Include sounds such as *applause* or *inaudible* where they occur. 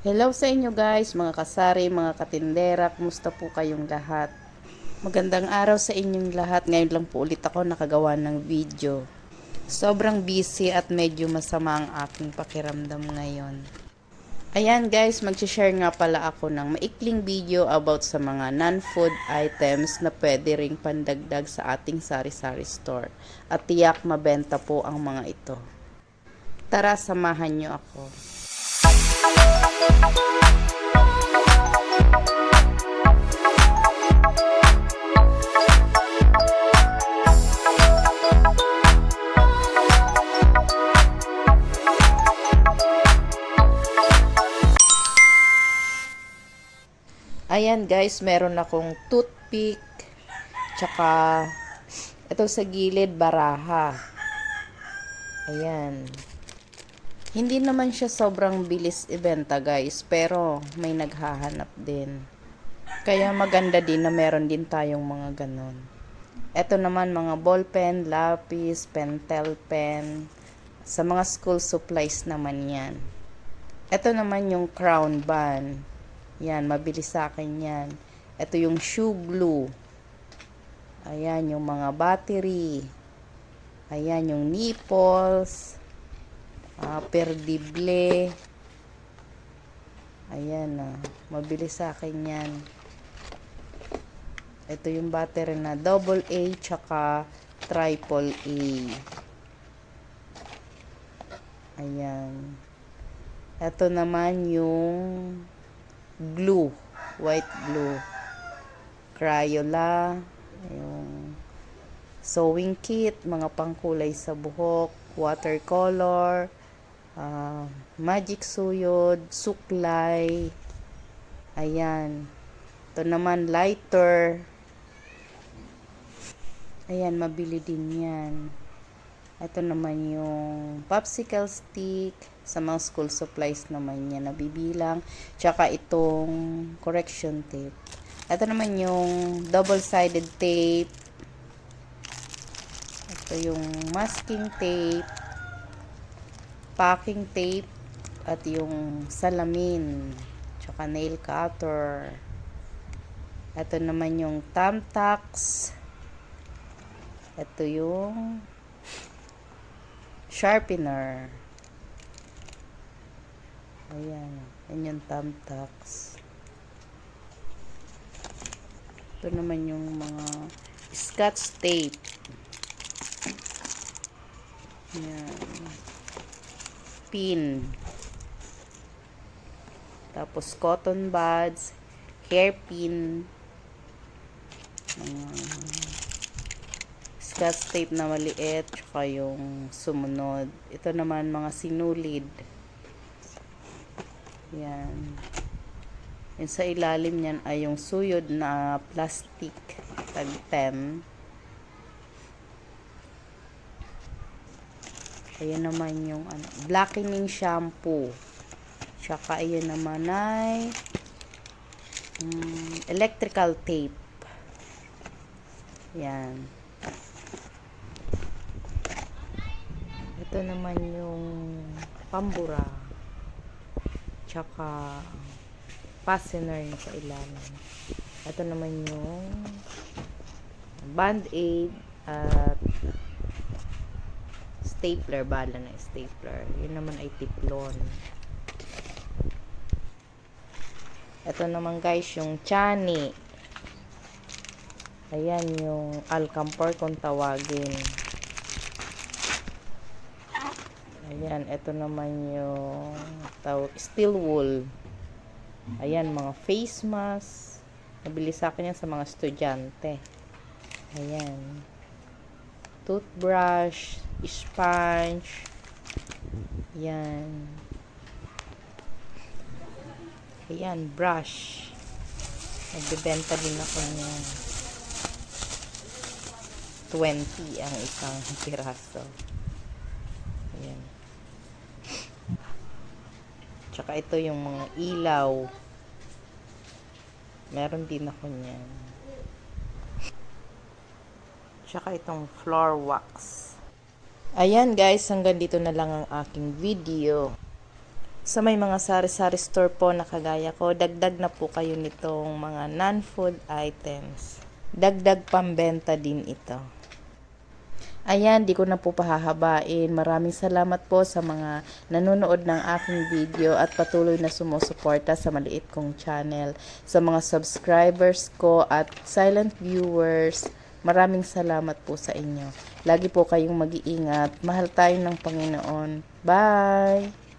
Hello sa inyo guys, mga kasari, mga katindera, kumusta po kayong lahat? Magandang araw sa inyong lahat. Ngayon lang po ulit ako nakagawa ng video. Sobrang busy at medyo masama ang aking pakiramdam ngayon. Ayan guys, mag-share nga pala ako ng maikling video about sa mga non-food items na pwede ring pandagdag sa ating sari-sari store. At tiyak mabenta po ang mga ito. Tara, samahan nyo ako. Ayan guys, meron akong toothpick, tsaka ito sa gilid baraha. Ayan. Hindi naman siya sobrang bilis ibenta guys, pero may naghahanap din. Kaya maganda din na meron din tayong mga ganon. Ito naman mga ballpen, lapis, pentel pen. Sa mga school supplies naman yan. Ito naman yung crown band. Yan, mabilis sa akin yan. Ito yung shoe glue. Ayan, yung mga battery. Ayan, yung nipples. Uh, perdible. Ayan, ah. mabilis sa akin yan. Ito yung battery na double A tsaka triple A. Ayan. Ito naman yung glue, white glue. Crayola, yung sewing kit, mga pangkulay sa buhok, watercolor, uh, magic suyod, suklay. Ayan. Ito naman lighter. Ayan, mabili din yan. Ito naman yung popsicle stick. Sa mga school supplies naman yan nabibilang. Tsaka itong correction tape. Ito naman yung double-sided tape. Ito yung masking tape. Packing tape. At yung salamin. Tsaka nail cutter. Ito naman yung thumbtacks. Ito yung sharpener. Ayan. Yan yung thumbtacks. Ito naman yung mga scotch tape. Ayan. Pin. Tapos cotton buds, hairpin, mga scotch tape na maliit, tsaka yung sumunod. Ito naman mga sinulid. Yan. Yung sa ilalim niyan ay yung suyod na plastic tag 10. Ayan naman yung ano, blackening shampoo. Tsaka ayan naman ay um, electrical tape. Yan. Ito naman yung pambura. Tsaka fastener yung sa ilalim. Ito naman yung band-aid at stapler, bala na stapler. Yun naman ay tiplon. Ito naman guys, yung chani. Ayan yung alcampor kung tawagin. Ayan, ito naman yung tawag, steel wool. Ayan, mga face mask. Nabili sa akin yan sa mga estudyante. Ayan. Toothbrush, sponge. Ayan. Ayan, brush. Nagbebenta din ako niyan. 20 ang isang *laughs* piraso. Ayan. Tsaka ito yung mga ilaw. Meron din ako niyan. Tsaka itong floor wax. Ayan guys, hanggang dito na lang ang aking video. Sa may mga sari-sari store po na kagaya ko, dagdag na po kayo nitong mga non-food items. Dagdag pambenta din ito. Ayan, di ko na po pahahabain. Maraming salamat po sa mga nanonood ng aking video at patuloy na sumusuporta sa maliit kong channel. Sa mga subscribers ko at silent viewers, maraming salamat po sa inyo. Lagi po kayong mag-iingat. Mahal tayo ng Panginoon. Bye!